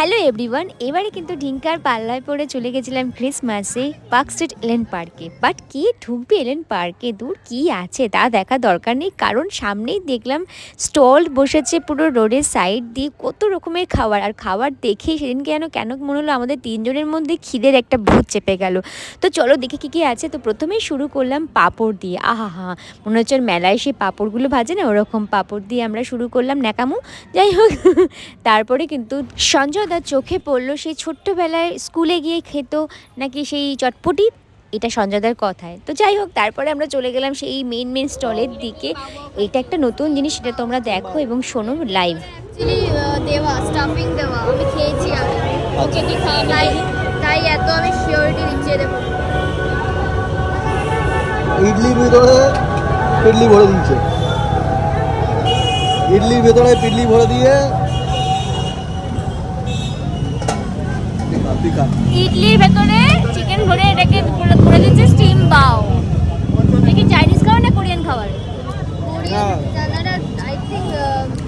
Hello everyone, এবারে কিন্তু ঢিঙ্কার পাল্লায় পড়ে চলে গেছিলাম ক্রিসমাসে পার্ক স্ট্রিট এলেন পার্কে। বাট কি ঢুকবে এলেন পার্কে? দূর কি আছে তা দেখা দরকার নেই। কারণ সামনেই দেখলাম স্টল বসেছে পুরো রোডের সাইড দিয়ে কত রকমের খাবার। আর খাবার দেখে সেদিন কেন কেন মনে হলো আমাদের তিনজনের মধ্যে খিদের একটা ভূত চেপে গেল। তো চলো দেখি কী কী আছে। তো প্রথমেই শুরু করলাম পাঁপড় দিয়ে। আহা হা, মনে হচ্ছে মেলায় সে পাঁপড়গুলো ভাজে না? ওরকম পাঁপড় দিয়ে আমরা শুরু করলাম ন্যাকামু। যাই হোক, তারপরে কিন্তু সঞ্জয় দার চোখে পড়ল সেই ছোট্টবেলায় স্কুলে গিয়ে খেত নাকি সেই চটপটি? এটা সঞ্জয়দার কথায়। তো যাই হোক তারপরে আমরা চলে গেলাম সেই মেন মেন স্টলের দিকে। এটা একটা নতুন জিনিস সেটা তোমরা দেখো এবং শোনো লাইভ দেওয়া স্টাফিং দেওয়া আমি খেয়েছি খাওয়া তাই তাই এত আমি শিওরিটি দিচ্ছি। ইডলির ভিতরে পিডলি ভরে দিয়েছে। ইডলির ভেতরে পিডলি ভরে দিয়ে পিকা ইডলির ভেতরে চিকেন ভরে এটাকে করে দিচ্ছে স্টিম বাও কি চাইনিজ খাবার না কোরিয়ান খাবার?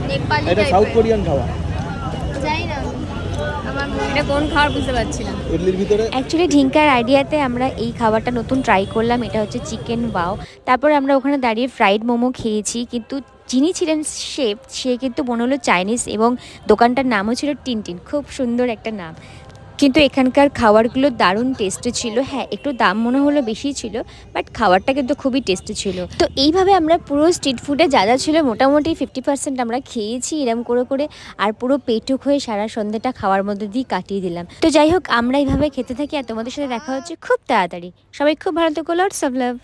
নেপালি এটা সাউথ কোরিয়ান খাওয়া জানি না এটা কোন খাবার বুঝতে পারছি না। ইডলির ভিতরে? অ্যাকচুয়ালি ঢিঙ্কার আইডিয়াতে আমরা এই খাবারটা নতুন ট্রাই করলাম এটা হচ্ছে চিকেন বাও তারপর আমরা ওখানে দাঁড়িয়ে ফ্রাইড মোমো খেয়েছি কিন্তু যিনি ছিলেন শেফ সে কিন্তু মনে হলো চাইনিজ এবং দোকানটার নামও ছিল টিনটিন খুব সুন্দর একটা নাম। কিন্তু এখানকার খাবারগুলো দারুণ টেস্টি ছিল। হ্যাঁ একটু দাম মনে হলো বেশি ছিল বাট খাবারটা কিন্তু খুবই টেস্টি ছিল। তো এইভাবে আমরা পুরো স্ট্রিট ফুডে যা যা ছিল মোটামুটি ফিফটি পার্সেন্ট আমরা খেয়েছি এরম করে করে, আর পুরো পেটুক হয়ে সারা সন্ধ্যেটা খাওয়ার মধ্যে দিয়ে কাটিয়ে দিলাম। তো যাই হোক, আমরা এইভাবে খেতে থাকি, আর তোমাদের সাথে দেখা হচ্ছে খুব তাড়াতাড়ি। সবাই খুব ভালো থেকো লটস অফ লাভ